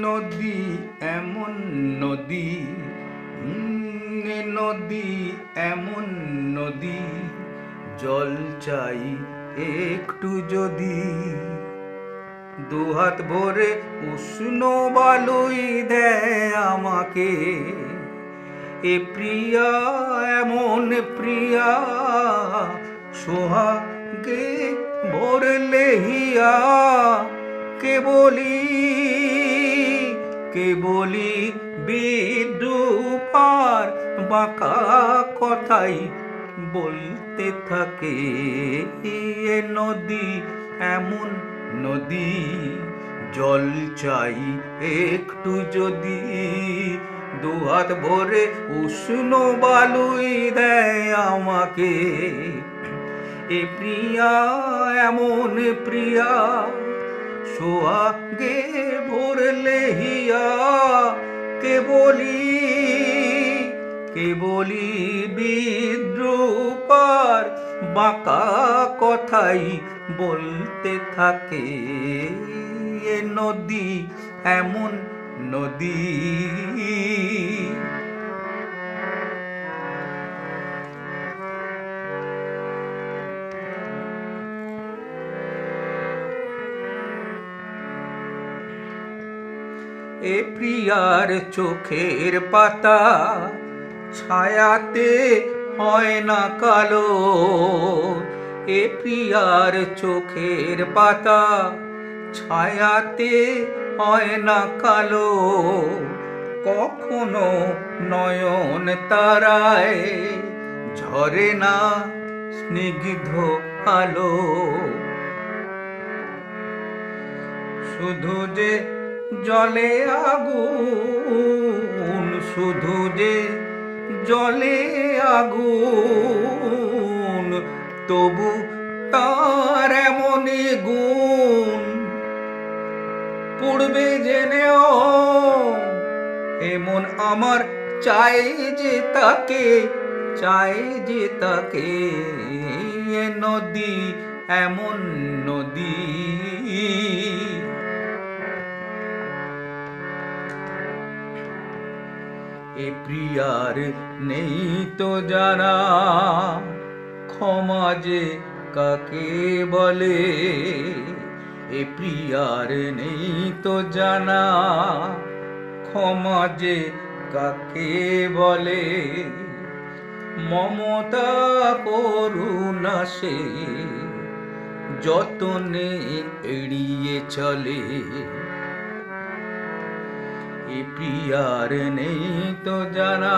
নদী এমন নদী নদী এমন নদী, জল চাই একটু যদি। দুহাত ভরে উষ্ণ বালুই দেয় আমাকে। এ প্রিয়া, এমন প্রিয়া, সোহাগে ভরলে হিয়া কে বলি কে বলি বিদ্রুপার বাঁকা কথাই বলতে থাকে। এ নদী, এমন নদী, জল চাই একটু যদি। দুহাত ভরে উষ্ণ বালুই দেয় আমাকে। এ প্রিয়া, এমন প্রিয়া সোয়াগে ভরলে হিয়া কে বলি কে বলি বিদ্রুপার বাঁকা কথাই বলতে থাকে। এ নদী, এমন নদী এ প্রিয়ার চোখের পাতা, ছায়াতে হয় না কালো। এ প্রিয়ার চোখের পাতা, ছায়াতে হয় না কালো। কখনো নয়ন তারায় ঝরে না স্নিগ্ধ আলো। শুধু যে জলে আগুন, শুধু যে জলে আগুন, তবু তার এমনই গুণ। পড়বে জেনেও এমন আমার চাই যে তাকে, চাই যে তাকে নদী, এমন নদী। প্রিয়ার নেই তো জানা ক্ষমা যে কাকে বলে? এ প্রিয়ার নেই তো জানা, ক্ষমা যে কাকে বলে? মমতা করুণা সে যতনে এড়িয়ে চলে এ প্রিয়ার নেই তো জানা,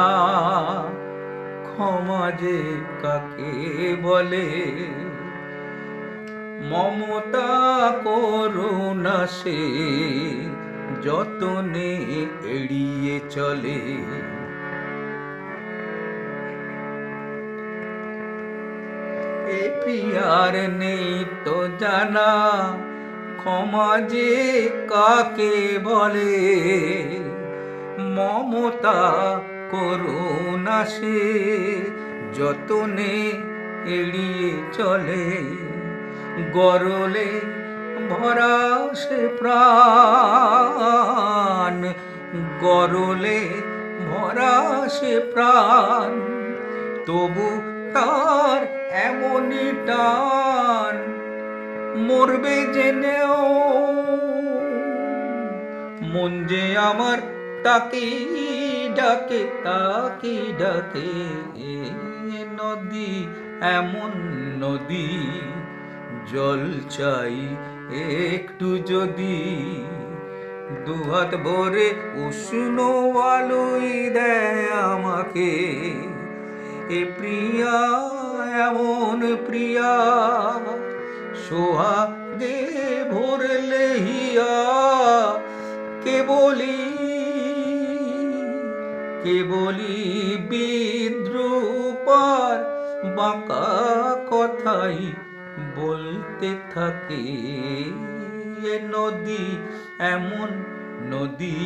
ক্ষমা যে কাকে বলে? মমতা করুণা সে, যতনে এড়িয়ে চলে। এ প্রিয়ার নেই তো জানা যে কাকে বলে? মমতা করুণা সে যতনে এড়িয়ে চলে। গরলে ভরা সে প্রাণ। গরলে ভরা সে প্রাণ। তবু তার এমনই টান। মরবে জেনেও মন যে আমার তাকে ডাকে তাকে ডাকে। নদী, এমন নদী, জল চাই একটু যদি। দুহাত ভরে উষ্ণ আলোই দেয় আমাকে। এ প্রিয়া, এমন প্রিয়া সোহাগে ভরলে হিয়া কে বলি কে বলি বিদ্রুপার বাঁকা কথাই বলতে থাকে। এ নদী এমন নদী,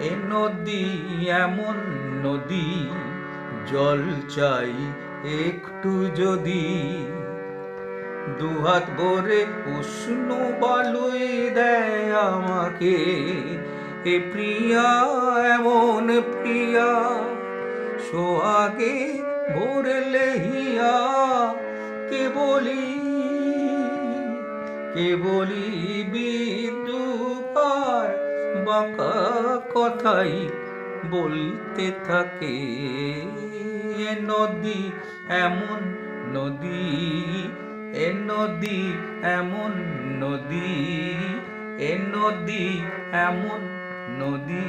এ নদী এমন নদী, জল চাই একটু যদি। দুহাত ভরে উষ্ণ বালুই দেয় আমাকে। এ প্রিয়া, এমন প্রিয়া, সোহাগে ভরলে হিয়া কে বলি কে বলি বিদ্যুপার বাঁকা কথাই বলতে থাকে। নদী, এমন নদী এ নদী এমন নদী এ নদী এমন নদী।